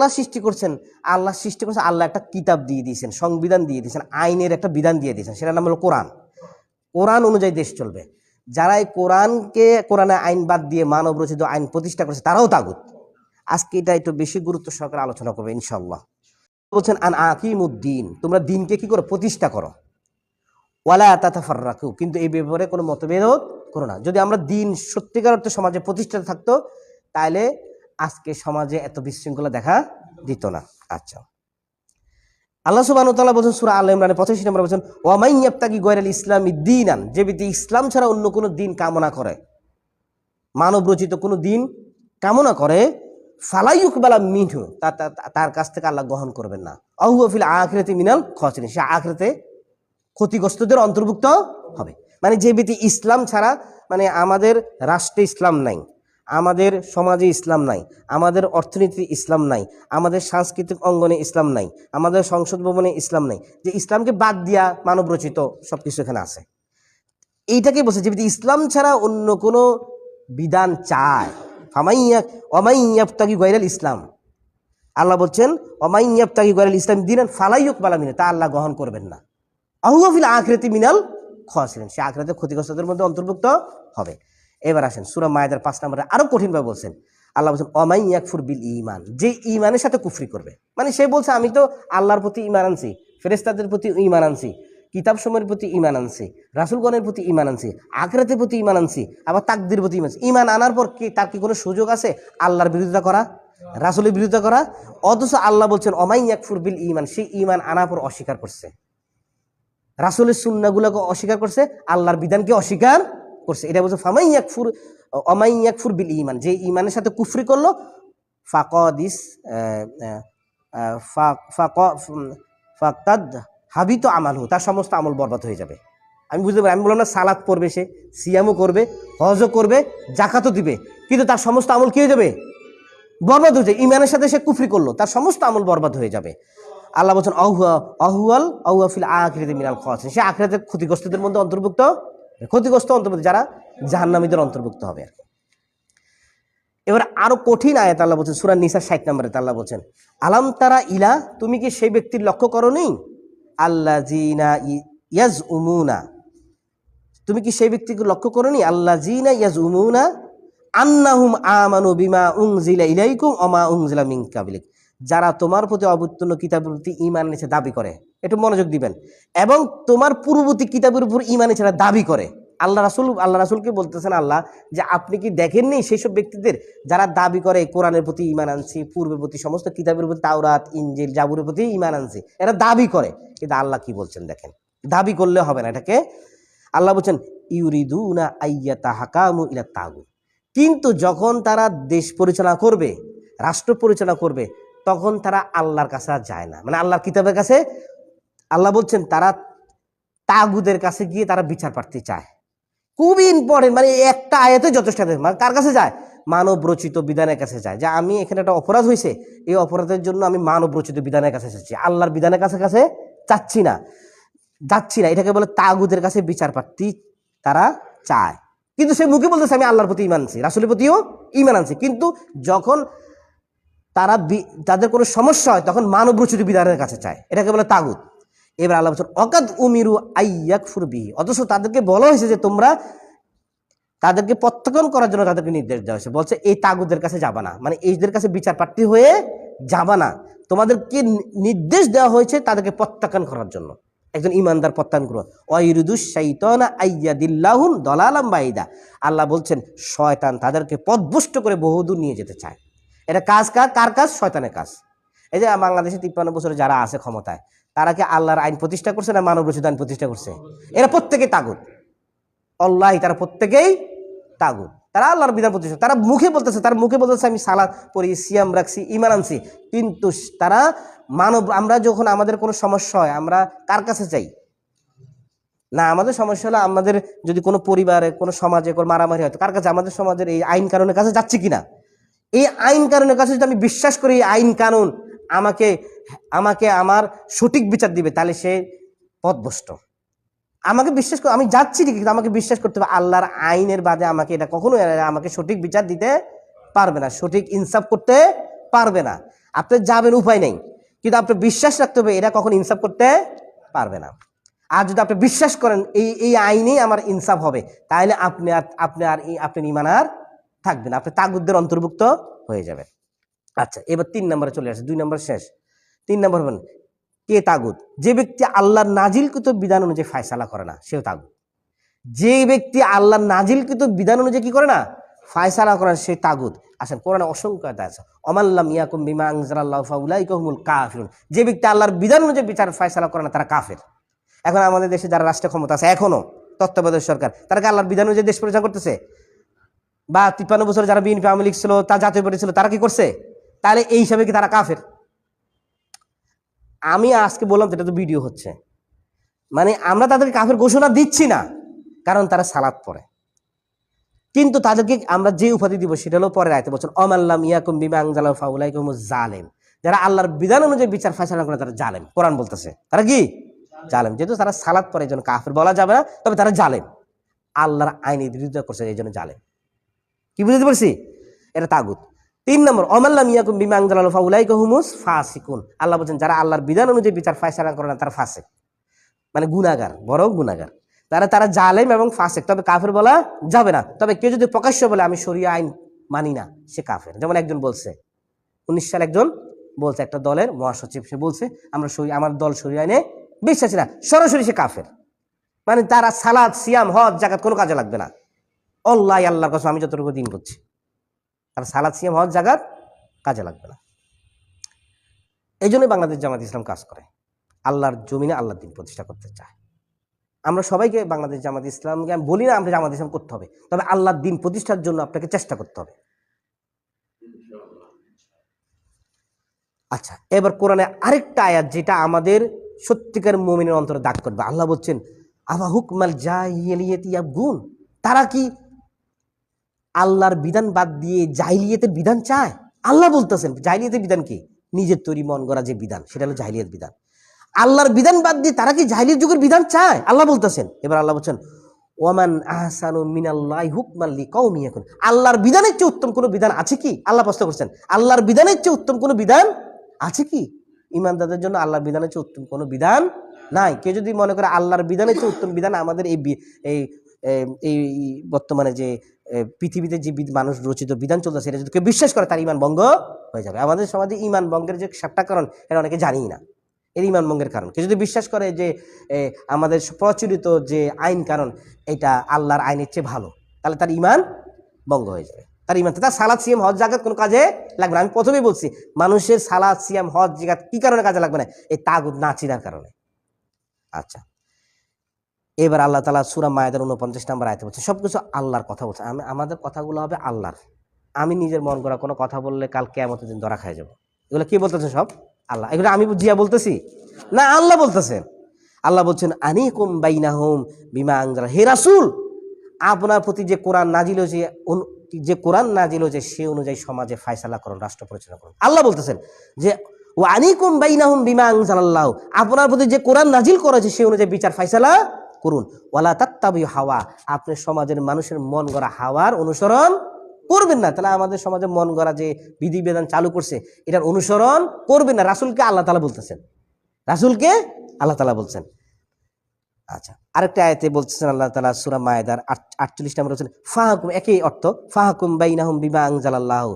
আল্লাহ সৃষ্টি করছেন, আল্লাহ সৃষ্টি করছেন, আল্লাহ একটা কিতাব দিয়ে দিয়েছেন, সংবিধান দিয়ে দিয়েছেন, আইনের একটা বিধান দিয়ে দিয়েছেন, সেটার নাম হলো কোরআন। কোরআন অনুযায়ী দেশ চলবে। যারা এই কোরআনকে, কোরআনে আইন বাদ দিয়ে মানব রচিত আইন প্রতিষ্ঠা করেছে, তারাও তাগুত। আজকে এটা একটু বেশি গুরুত্ব সহকারে আলোচনা করবে ইনশাল্লাহ বলছেন, আন আকিমুদ্দিন, তোমরা দিনকে কি করো? প্রতিষ্ঠা করো। ওয়ালা তাতাফার রাখু কিন্তু এই ব্যাপারে কোনো মতভেদ করো না। যদি আমরা দিন সত্যিকার অর্থে সমাজে প্রতিষ্ঠা থাকতো তাহলে আজকে সমাজে এত বিশৃঙ্খলা দেখা দিত না। আচ্ছা। আল্লাহ সুবাহ বলছেন, সূরা আল ইমরানের পঁচাশি নম্বর বলছেন, ওয়ামাই ইয়াবতাগি গয়রাল ইসলামী দিনান যে ব্যক্তি ইসলাম ছাড়া অন্য কোনো দিন কামনা করে, মানব রচিত কোনো দিন কামনা করে ফালাইয়ুক বেলা মিনহু, তা- তা- তা- তার কাছ থেকে আল্লাহ গ্রহণ করবেন না। আহুফিল আখরেতে মিনাল খসরিন, সে আখরেতে ক্ষতিগ্রস্তদের অন্তর্ভুক্ত হবে। মানে যে ব্যক্তি ইসলাম ছাড়া মানে আমাদের রাষ্ট্রে ইসলাম নাই। আমাদের সমাজে ইসলাম নাই, আমাদের অর্থনীতি ইসলাম নাই, আমাদের সাংস্কৃতিক অঙ্গনে ইসলাম নাই, আমাদের সংসদ ভবনে ইসলাম নাই, যে ইসলামকে বাদ দিয়া মানব রচিত সব কিছু এখানে আছে। এইটাকে বলছে যে ইসলাম ছাড়া অন্য কোনো বিধান চায় ফামাইয়া অমাইয়াবতাগি গৈরাল ইসলাম। আল্লাহ বলছেন অমাইয়াবতাগি গৈরাল ইসলাম দিন ফালাইয়ুক বালামিনে তা আল্লাহ গ্রহণ করবেন না। আহুয়াফিল আখরেতি মিনাল খসলেন সে আখরাতে ক্ষতিগ্রস্তদের মধ্যে অন্তর্ভুক্ত হবে। এবার আসেন, সুরা মায়েদার পাঁচ নম্বরে আরও কঠিনভাবে বলছেন, আল্লাহ বলছেন অমাই ইয়াকফুর বিল ইমান যে ইমানের সাথে কুফরি করবে। মানে সে বলছে, আমি তো আল্লাহর প্রতি ইমান আনছি ফেরেস্তাদের প্রতি ইমান আনছি কিতাব সময়ের প্রতি ইমান আনছি, রাসুলগণের প্রতি ইমান আনছি, আখরাতের প্রতি ইমান আনছি, আবার তাকদির প্রতি ইমান। ইমান আনার পর কি, তার কি কোনো সুযোগ আছে? আল্লাহর বিরোধিতা করা? রাসুলের বিরোধিতা করা? অথচ আল্লাহ বলছেন অমাই ইয়াকফুর বিল ইমান সেই ইমান আনার পর অস্বীকার করছে। রাসুলের সুন্নাগুলোকে অস্বীকার করছে, আল্লাহর বিধানকে অস্বীকার করছে। এটা বলছে ফামাই ইয়াকফুর, অমাই ইয়াকফুর বিল ইমান যে ইমানের সাথে কুফরি করল, ফাকদিস ফাকাদ হাবিত আমালহু, তার সমস্ত আমল বরবাদ হয়ে যাবে। আমি বুঝতে পারি, আমি বললাম না, সালাদ পড়বে সে, সিয়ামও করবে, হজও করবে জাকাতও দিবে, কিন্তু তার সমস্ত আমল কি হয়ে যাবে? বরবাদ হয়ে যাবে। ইমানের সাথে সে কুফরি করল, তার সমস্ত আমল বরবাদ হয়ে যাবে। আল্লাহ বলছেন আহুয়া আহুয়াল আহুয়াফিল আখরিতে মিনাল খাওয়াছেন সে আখরাতে ক্ষতিগ্রস্তদের মধ্যে অন্তর্ভুক্ত ক্ষতিগ্রস্ত অন্তর্ভুক্ত, যারা জাহান্নামীদের অন্তর্ভুক্ত হবে আর কি। এবার আরও কঠিন আয়াত আল্লাহ বলছেন, সুরা নিসা ষাট নম্বরে আল্লাহ বলছেন, আলাম তারা ইলা, তুমি কি সেই ব্যক্তির লক্ষ্য করো করনি? আল্লাহ ইয়াজ উমুনা তুমি কি সেই ব্যক্তিকে লক্ষ্য করো করনি? আল্লাহ জিনা ইয়াজ উমুনা আন্নাহুম আমানু বিমা উংজিলা ইলাইকুম অমা উংজিলা মিন কাবিলিক। যারা তোমার প্রতি অবতীর্ণ কিতাবের প্রতি ইমান এনেছে, দাবি করে। একটু মনোযোগ দিবেন। এবং তোমার পূর্ববর্তী কিতাবের উপর ইমান এনেছে দাবি করে। আল্লাহ রাসুল, আল্লাহ রাসুলকে বলতেছেন আল্লাহ যে, আপনি কি দেখেননি সেই সব ব্যক্তিদের যারা দাবি করে, কোরআনের প্রতি ইমান আনছি, পূর্বের প্রতি সমস্ত কিতাবের প্রতি, তাওরাত ইঞ্জিল জাবুরের প্রতি ইমান আনছি? এরা দাবি করে। কিন্তু আল্লাহ কি বলছেন দেখেন? দাবি করলে হবে না এটাকে। আল্লাহ বলছেন ইউরিদু না আইয়া তাহাকামু ইলা তাগু কিন্তু যখন তারা দেশ পরিচালনা করবে, রাষ্ট্র পরিচালনা করবে তখন তারা আল্লাহর কাছে আর যায় না। মানে আল্লাহর কিতাবের কাছে আল্লাহ বলছেন, তারা তাগুদের কাছে গিয়ে তারা বিচার প্রার্থী চায়। খুবই ইম্পর্টেন্ট মানে একটা আয়াতে যথেষ্ট মানে কার কাছে যায়? মানব রচিত বিধানের কাছে যায়। যে আমি এখানে একটা অপরাধ হয়েছে এই অপরাধের জন্য আমি মানব রচিত বিধানের কাছে চাচ্ছি আল্লাহর বিধানের কাছে কাছে চাচ্ছি না। যাচ্ছি না। এটাকে বলে তাগুদের কাছে বিচার প্রার্থী তারা চায়। কিন্তু সে মুখে বলতেছে, আমি আল্লাহর প্রতি ইমান আনছি, রাসুলের প্রতিও ইমান আনছি। কিন্তু যখন তারা তাদের কোনো সমস্যা হয় তখন মানব রচিত বিধানের কাছে চায়। এটাকে বলে তাগুদ এবার আল্লাহ বলছেন অকাদ উমিরু আইয়াক ফুরবিহি অথচ তাদেরকে বলা হয়েছে যে তোমরা তাদেরকে প্রত্যাখ্যান করার জন্য তাদেরকে নির্দেশ দেওয়া হয়েছে। বলছে, এই তাগুদের কাছে যাবা না। মানে এইদের কাছে বিচার প্রার্থী হয়ে যাবা না। তোমাদেরকে নির্দেশ দেওয়া হয়েছে তাদেরকে প্রত্যাখ্যান করার জন্য। একজন ইমানদার প্রত্যাখ্যান করো। ওয়াইরুদুস শাইতানা আইয়াদিল্লাহুম দলালাম বাইদা আল্লাহ বলছেন, শয়তান তাদেরকে পথভুষ্ট করে বহুদূর নিয়ে যেতে চায়। এটা কাজ কার? কার কাজ? শয়তানের কাজ। এই যে বাংলাদেশে তিপ্পান্ন বছরে যারা আছে ক্ষমতায়, তারা কি আল্লাহর আইন প্রতিষ্ঠা করছে না মানব রচিত আইন প্রতিষ্ঠা করছে? এরা প্রত্যেকে তাগুত। অল্লাহ তারা প্রত্যেকেই তাগুত। তারা আল্লাহর বিধান প্রতিষ্ঠা তারা মুখে বলতেছে, তার মুখে বলতেছে, আমি সালাদ পড়ি, সিয়াম রাখছি ইমান আনছি। কিন্তু তারা মানব, আমরা যখন আমাদের কোনো সমস্যা হয়, আমরা কার কাছে যাই? না, আমাদের সমস্যা হলো আমাদের যদি কোনো পরিবারে, কোনো সমাজে কোনো মারামারি হয়, তো কার কাছে? আমাদের সমাজের এই আইন কারণের কাছে যাচ্ছে কিনা? এই আইন কানুনের কাছে যদি আমি বিশ্বাস করি, এই আইন কানুন আমাকে আমাকে আমার সঠিক বিচার দিবে, তাহলে সে পথভ্রষ্ট। আমাকে বিশ্বাস আমি যাচ্ছি ঠিকই, কিন্তু আমাকে বিশ্বাস করতে হবে আল্লাহর আইনের বাদে আমাকে এটা কখনো আমাকে সঠিক বিচার দিতে পারবে না, সঠিক ইনসাফ করতে পারবে না। আপনি যাবেন, উপায় নেই, কিন্তু আপনি বিশ্বাস রাখতে হবে, এটা কখন ইনসাফ করতে পারবে না। আর যদি আপনি বিশ্বাস করেন, এই এই আইনেই আমার ইনসাফ হবে, তাহলে আপনি আর আপনি আর আপনার ইমান আর থাকবে না। আপনি তাগুদদের অন্তর্ভুক্ত হয়ে যাবেন। আচ্ছা এবার তিন নম্বরে চলে আসে। দুই নম্বর শেষ। তিন নম্বর হবেন, কে তাগুদ যে ব্যক্তি আল্লাহর নাজিলকৃত বিধান অনুযায়ী ফায়সালা করে না, সেও তাগুদ যে ব্যক্তি আল্লাহর নাজিলকৃত বিধান অনুযায়ী কি করে না? ফায়সালা করেন সে তাগুদ আসেন, কোরআনে অসংখ্য আছে। অমাল্লাম ইয়াকুম বিমা আনজালাল্লাহু ফাউলাইকা হুমুল কাফিরুন। যে ব্যক্তি আল্লাহর বিধান অনুযায়ী বিচার ফায়সালা করে না, তারা কাফের। এখন আমাদের দেশে যারা রাষ্ট্রীয় ক্ষমতা আছে, এখনও তত্ত্বাবধায়ক সরকার, তারা কি আল্লাহর বিধান অনুযায়ী দেশ পরিচালনা করতেছে? বা তিপ্পান্ন বছর যারা বিএনপি আওয়ামী লীগ ছিল তা জাতীয় পার্টি ছিল, তারা কি করছে? তাহলে এই হিসাবে কি তারা কাফের? আমি আজকে বললাম এটা তো ভিডিও হচ্ছে। মানে আমরা তাদেরকে কাফের ঘোষণা দিচ্ছি না, কারণ তারা সালাদ পড়ে। কিন্তু তাদেরকে আমরা যে উপাধি দিব সেটা হলো পরে আয়তে বছর অমাল্লাম ইয়াকুম বিমা আংজালা ফাউলাইকুম জালেম যারা আল্লাহর বিধান অনুযায়ী বিচার ফাইসলা করে তারা জালেম। কোরআন বলতেছে, তারা কি? জালেম। যেহেতু তারা সালাদ পরে এই জন্য কাফের বলা যাবে না, তবে তারা জালেম। আল্লাহর আইনের বিরুদ্ধে করছে, এই জন্য জালেম। কি বুঝতে পারছি? এটা তাগুত। তিন নম্বর অমাল্লাম ইয়াকুম বিমা আংজালা ফাউলাইকা হুমুস ফাসিকুন। আল্লাহ বলছেন, যারা আল্লাহর বিধান অনুযায়ী বিচার ফাইসলা করে না, তারা ফাসেক। মানে গুনাগার বড় গুনাগার তারা তারা জালেম এবং ফাসেক। তবে কাফের বলা যাবে না। তবে কেউ যদি প্রকাশ্য বলে, আমি শরিয়া আইন মানি না সে কাফের। যেমন একজন বলছে, উনিশ সাল একজন বলছে, একটা দলের মহাসচিব, সে বলছে, আমরা সরি আমার দল শরিয়া আইনে বিশ্বাসী না সরাসরি সে কাফের। মানে তারা সালাদ, সিয়াম, হজ জাকাত কোনো কাজে লাগবে না। অল্লাহ আল্লাহর কাছে আমি যতটুকু দিন করছি। আর সালাদ, সিয়াম হওয়ার জাকাত কাজে লাগবে না। এই জন্যই বাংলাদেশ জামাত ইসলাম কাজ করে। আল্লাহর জমিনে আল্লাহর দিন প্রতিষ্ঠা করতে চায়। আমরা সবাইকে বাংলাদেশ জামাত ইসলামকে, আমি বলি না আমরা জামাত ইসলাম করতে হবে, তবে আল্লাহর দিন প্রতিষ্ঠার জন্য আপনাকে চেষ্টা করতে হবে। আচ্ছা এবার কোরআনে আরেকটা আয়াত যেটা আমাদের সত্যিকার মোমিনের অন্তরে দাগ করবে। আল্লাহ বলছেন আবা হুকমাল জাহিলিয়াতিয়া গুণ তারা কি আল্লাহর বিধান বাদ দিয়ে জাহিলিয়াতের বিধান চায়। আল্লাহ বলতেছেন, জাহিলিয়াতের বিধান কি? নিজের তৈরি মন করা যে বিধান, সেটা হলো জাহিলিয়াত বিধান। আল্লাহর বিধান বাদ দিয়ে তারা কি জাহিলিয়াত যুগের বিধান চায়? আল্লাহ বলতেছেন, এবার আল্লাহ বলছেন, ওয়ামান আহসানু মিনাল্লাহি হুকমান লিকাউমি ইয়াকুন। আল্লাহর বিধানের চেয়ে উত্তম কোনো বিধান আছে কি? আল্লাহ প্রশ্ন করছেন, আল্লাহর বিধানের চেয়ে উত্তম কোনো বিধান আছে কি? ইমানদারদের জন্য আল্লাহর বিধানের চেয়ে উত্তম কোনো বিধান নাই। কেউ যদি মনে করে আল্লাহর বিধানের চেয়ে উত্তম বিধান আমাদের এই এই বর্তমানে যে পৃথিবীতে যে মানুষ রচিত বিধান চলতেছে, এটা যদি কেউ বিশ্বাস করে, তার ইমান ভঙ্গ হয়ে যাবে। আমাদের সমাজে ইমান ভঙ্গের যে সাতটা কারণ এটা অনেকে জানিই না। এর ইমান ভঙ্গের কারণ। কেউ যদি বিশ্বাস করে যে আমাদের প্রচলিত যে আইন কারণ, এটা আল্লাহর আইনের চেয়ে ভালো, তাহলে তার ইমান ভঙ্গ হয়ে যাবে। তার ইমান, তার সালাদ সিয়াম, হজ জাগাত কোনো কাজে লাগবে না। আমি প্রথমেই বলছি, মানুষের সালাদ সিয়াম, হজ জাগাত কি কারণে কাজে লাগবে না? এই তাগুদ না চিনার কারণে। আচ্ছা। এবার আল্লাহ তালা সুরা মায়েদের উনপঞ্চাশ নাম্বার আয়তে বলছে সব কিছু আল্লাহর কথা বলছে। আমি, আমাদের কথাগুলো হবে আল্লাহর। আমি নিজের মন করা কোনো কথা বললে কাল কেমতের দিন ধরা খাই যাব। এগুলো কি বলতেছে সব? আল্লাহ। এগুলো আমি জিয়া বলতেছি? না, আল্লাহ বলতেছেন আল্লাহ বলছেন আনি কুম বাইনা হোম বিমা আংজালা হে রাসুল, আপনার প্রতি যে কোরআন নাজিল হয়েছে যে কোরআন নাজিল হয়েছে, সে অনুযায়ী সমাজে ফায়সালা করুন, রাষ্ট্র পরিচালনা করুন। আল্লাহ বলতেছেন যে ও আনিকুম বাইনাহুম বিমা আনজালাল্লাহ। আপনার প্রতি যে কোরআন নাজিল করেছে সে অনুযায়ী বিচার, ফায়সালা করুন। ওয়ালা তাত্তাবি হাওয়া। আপনি সমাজের মানুষের মন গড়া হাওয়ার অনুসরণ করবেন না। তাহলে আমাদের সমাজে মন গড়া যে বিধি বিধিবিধান চালু করছে, এটার অনুসরণ করবেন না। রাসুলকে আল্লাহ তালা বলতেছেন। রাসুলকে আল্লাহ তালা বলছেন। আচ্ছা আরেকটা আয়তে বলতেছেন আল্লাহ তালা সুরা মায়েদার আটচল্লিশ নম্বর বলছেন, ফাহাকুম একই অর্থ, ফাহাকুম বাইনাহুম বিমা আংজালাল্লাহ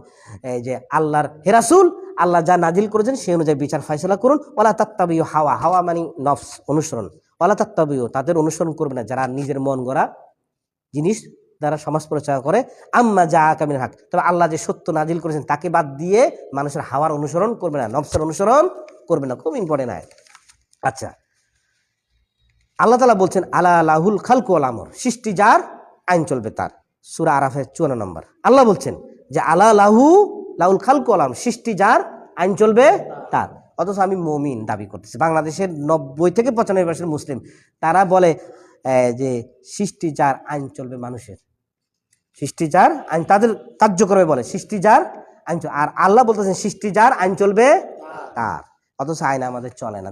এই যে আল্লাহর হেরাসুল আল্লাহ যা নাজিল করেছেন সেই অনুযায়ী বিচার ফাইসলা করুন। ওলা তাত্তাবিও হাওয়া। হাওয়া মানে নফস, অনুসরণ। ওলা তাত্তাবিও তাদের অনুসরণ করবে না। যারা নিজের মন গড়া জিনিস দ্বারা সমাজ পরিচালনা করে, আম্মা যা কামিন হাক তবে আল্লাহ যে সত্য নাজিল করেছেন, তাকে বাদ দিয়ে মানুষের হাওয়ার অনুসরণ করবে না, নফসের অনুসরণ করবে না। খুব ইম্পর্টেন্ট আয় আচ্ছা। আল্লাহ তালা বলছেন, আলা লাহুল খালকু আল আমর। সৃষ্টি যার, আইন চলবে তার। সুরা আরাফের চুয়ান্ন নম্বর। আল্লাহ বলছেন যে, আলা লাহু লাহুল খালকু আল আমর। সৃষ্টি যার, আইন চলবে তার। অথচ আমি মমিন দাবি করতেছি। বাংলাদেশের নব্বই থেকে পঁচানব্বই পার্সেন্ট মুসলিম। তারা বলে যে সৃষ্টি যার আইন চলবে মানুষের। সৃষ্টি যার আইন তাদের কার্যক্রমে বলে সৃষ্টি যার আইন আর আল্লাহ বলতেছেন সৃষ্টি যার আইন চলবে তার। অথচ আইন আমাদের চলে না।